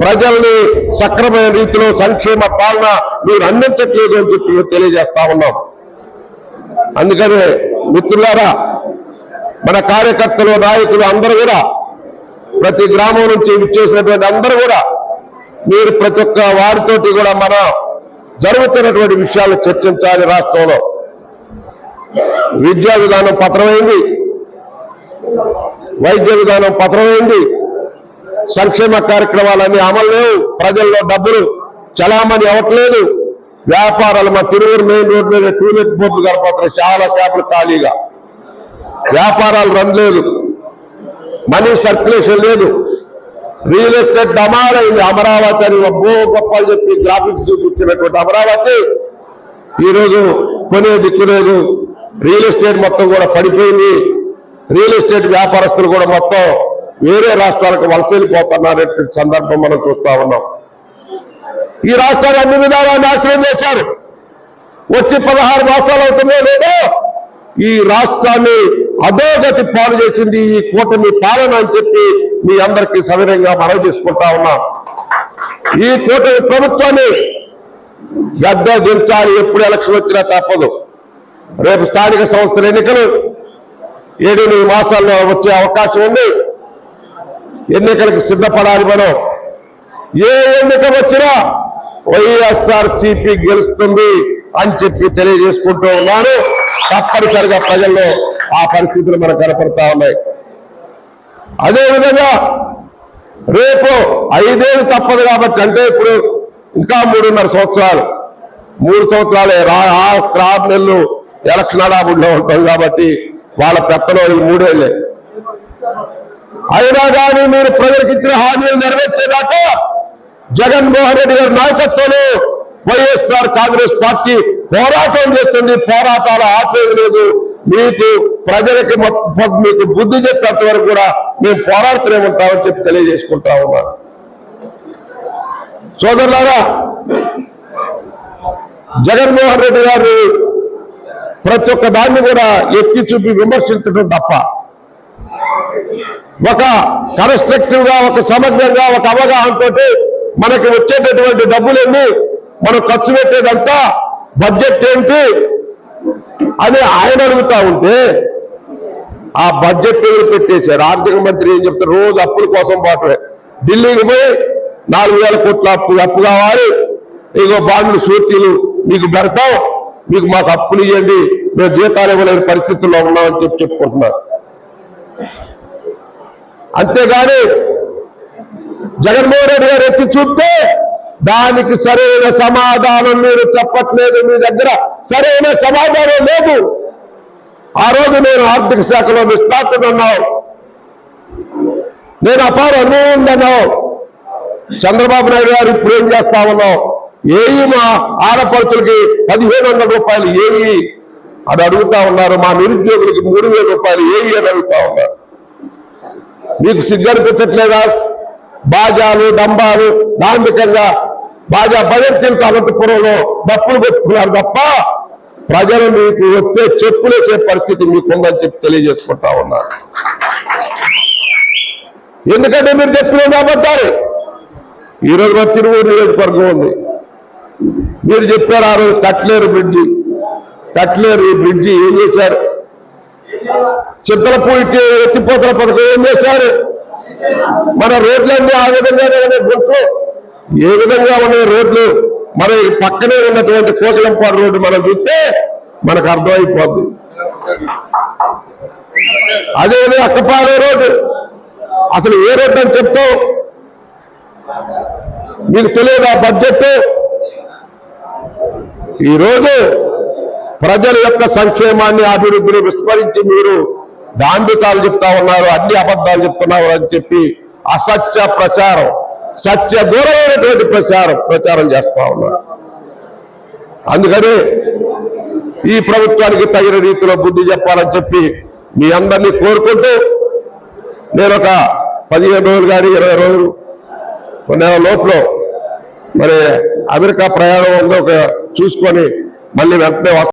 ప్రజల్ని సక్రమైన రీతిలో సంక్షేమ పాలన మీరు అందించట్లేదు అని చెప్పి తెలియజేస్తా ఉన్నాం. అందుకనే మిత్రులారా మన కార్యకర్తలు నాయకులు అందరూ కూడా ప్రతి గ్రామం నుంచి చేసినటువంటి అందరూ కూడా మీరు ప్రతి ఒక్క వారితోటి కూడా మనం జరుగుతున్నటువంటి విషయాలు చర్చించాలి రాష్ట్రంలో. విద్యా విధానం పత్రమైంది వైద్య విధానం పత్రమైంది సంక్షేమ కార్యక్రమాలన్నీ అమలు లేవు. ప్రజల్లో డబ్బులు చలామణి అవ్వట్లేదు. వ్యాపారాలు మా తిరువురు మెయిన్ రోడ్ మీద టూలెట్ బోర్డులు కనపడుతున్నాయి. చాలా షాపులు ఖాళీగా. వ్యాపారాలు రన్ లేదు. మనీ సర్క్యులేషన్ లేదు. రియల్ ఎస్టేట్ డమారైంది అమరావతి అని గొప్ప గొప్పలు చెప్పి గ్రాఫిక్స్ చూపించినటువంటి అమరావతి ఈరోజు కొనే దిక్కులేదు రియల్ ఎస్టేట్ మొత్తం కూడా పడిపోయింది. రియల్ ఎస్టేట్ వ్యాపారస్తులు కూడా మొత్తం వేరే రాష్ట్రాలకు వలస వెళ్ళిపోతున్నారనేటువంటి సందర్భం మనం చూస్తా ఉన్నాం. ఈ రాష్ట్రాలు అన్ని విధాలా నాశనం చేశారు. వచ్చి పదహారు మాసాలు అవుతున్నాయో లేదో ఈ రాష్ట్రాన్ని అధోగతి పాలు చేసింది ఈ కూటమి పాలన అని చెప్పి మీ అందరికీ సవినయంగా మనవి చేసుకుంటా ఉన్నాం. ఈ కూటమి ప్రభుత్వాన్ని గద్ద దించాలి ఎప్పుడు ఎలక్షన్ వచ్చినా తప్పదు. రేపు స్థానిక సంస్థల ఎన్నికలు ఏడెనిమిది మాసాల్లో వచ్చే అవకాశం ఉంది. ఎన్నికలకు సిద్ధపడాలి మనం. ఏ ఎన్నిక వచ్చినా వైఎస్ఆర్ సిపి గెలుస్తుంది అని చెప్పి తెలియజేసుకుంటూ ఉన్నాను. తప్పనిసరిగా ప్రజల్లో ఆ పరిస్థితులు మనకు కనపడతా ఉన్నాయి. అదేవిధంగా రేపు ఐదేళ్ళు తప్పదు కాబట్టి అంటే ఇప్పుడు ఇంకా మూడున్నర సంవత్సరాలు. మూడు సంవత్సరాలే రా ఆ నెలలు ఎలక్షన్ అడాబుడిలో ఉంటాం కాబట్టి వాళ్ళ పెత్తలో ఈ అయినా కానీ మీరు ప్రజలకు ఇచ్చిన హామీలు నెరవేర్చేదాకా జగన్మోహన్ రెడ్డి గారి నాయకత్వంలో వైఎస్ఆర్ కాంగ్రెస్ పార్టీ పోరాటం చేస్తుంది. పోరాటాలు ఆపేది లేదు. మీకు ప్రజలకి మీకు బుద్ధి చెప్పేంత వరకు కూడా మేము పోరాడుతూనే ఉంటామని చెప్పి తెలియజేసుకుంటా ఉన్నాను సోదరులారా జగన్మోహన్ రెడ్డి గారు ప్రతి ఒక్క దాన్ని కూడా ఎత్తి చూపి విమర్శించడం తప్ప ఒక కన్స్ట్రక్టివ్గా ఒక సమగ్రంగా ఒక అవగాహనతో మనకి వచ్చేటటువంటి డబ్బులన్నీ మనం ఖర్చు పెట్టేదంతా బడ్జెట్ ఏంటి అని ఆయన అడుగుతా ఉంటే ఆ బడ్జెట్ పెట్టేశారు. ఆర్థిక మంత్రి ఏం చెప్తారు? రోజు అప్పుల కోసం పాటలే ఢిల్లీకి పోయి నాలుగు వేల కోట్ల అప్పు అప్పు కావాలి. ఇగో బాండ్లు సూర్తీలు మీకు పెడతాం. మీకు మాకు అప్పులు ఇవ్వండి మేము జీతాలు ఇవ్వలేని పరిస్థితుల్లో ఉన్నామని చెప్పి చెప్పుకుంటున్నారు. అంతేగాని జగన్మోహన్ రెడ్డి గారు ఎత్తి చూస్తే దానికి సరైన సమాధానం మీరు చెప్పట్లేదు మీ దగ్గర సరైన సమాధానం లేదు. ఆ రోజు నేను ఆర్థిక శాఖలో విస్తాతున్నావు నేను అపార అనుభవం ఉందన్నావు చంద్రబాబు నాయుడు గారు ఇప్పుడు ఏం చేస్తా ఉన్నావు? ఏయి మా ఆడపడుతులకి పదిహేను వందల రూపాయలు ఏయి అని అడుగుతా ఉన్నారు. మా నిరుద్యోగులకి మూడు రూపాయలు ఏయి అని అడుగుతా ఉన్నారు. మీకు సిగ్గనిపించట్లేదా బాజాలు డంబాలు దాంభికంగా బాజా భజంతిలతో అనంతపురంలో డప్పులు పెట్టుకున్నారు తప్ప ప్రజలు మీకు వచ్చే చెప్పులేసే పరిస్థితి మీకుందని చెప్పి తెలియజేసుకుంటా ఉన్నారు ఎందుకంటే మీరు చెప్పిన కాబట్టి ఈరోజు మా తిరువూరు నియోజకవర్గం ఉంది. మీరు చెప్పారు ఆ రోజు కట్లేరు బ్రిడ్జి. కట్లేరు ఈ బ్రిడ్జి ఏం చేశారు? చిత్తలపూడికి ఎత్తిపోతల పథకం ఏం చేశారు? మన రోడ్లన్నీ ఆ విధంగానే ఉన్నాయి గుర్తు. ఏ విధంగా ఉన్నాయి రోడ్లు? మన పక్కనే ఉన్నటువంటి కోకలంపాడు రోడ్డు మనం చూస్తే మనకు అర్థమైపోద్ది. అదేవిధంగా అక్కపాడే రోడ్డు. అసలు ఏ రోడ్డు అని చెప్తావు? మీకు తెలియదు ఆ బడ్జెట్ ఈరోజు ప్రజల యొక్క సంక్షేమాన్ని అభివృద్ధిని విస్మరించి మీరు దాంభికాలు చెప్తా ఉన్నారు అన్ని అబద్ధాలు చెప్తున్నారు అని చెప్పి అసత్య ప్రచారం సత్య దూరమైనటువంటి ప్రచారం ప్రచారం చేస్తా ఉన్నారు. అందుకని ఈ ప్రభుత్వానికి తగిన రీతిలో బుద్ధి చెప్పాలని చెప్పి మీ అందరినీ కోరుకుంటూ నేను ఒక పదిహేను రోజులు కానీ ఇరవై రోజులు కొన్ని లోపల మరి అమెరికా ప్రయాణం ఉందో ఒక చూసుకొని మళ్ళీ వెంటనే వస్తాను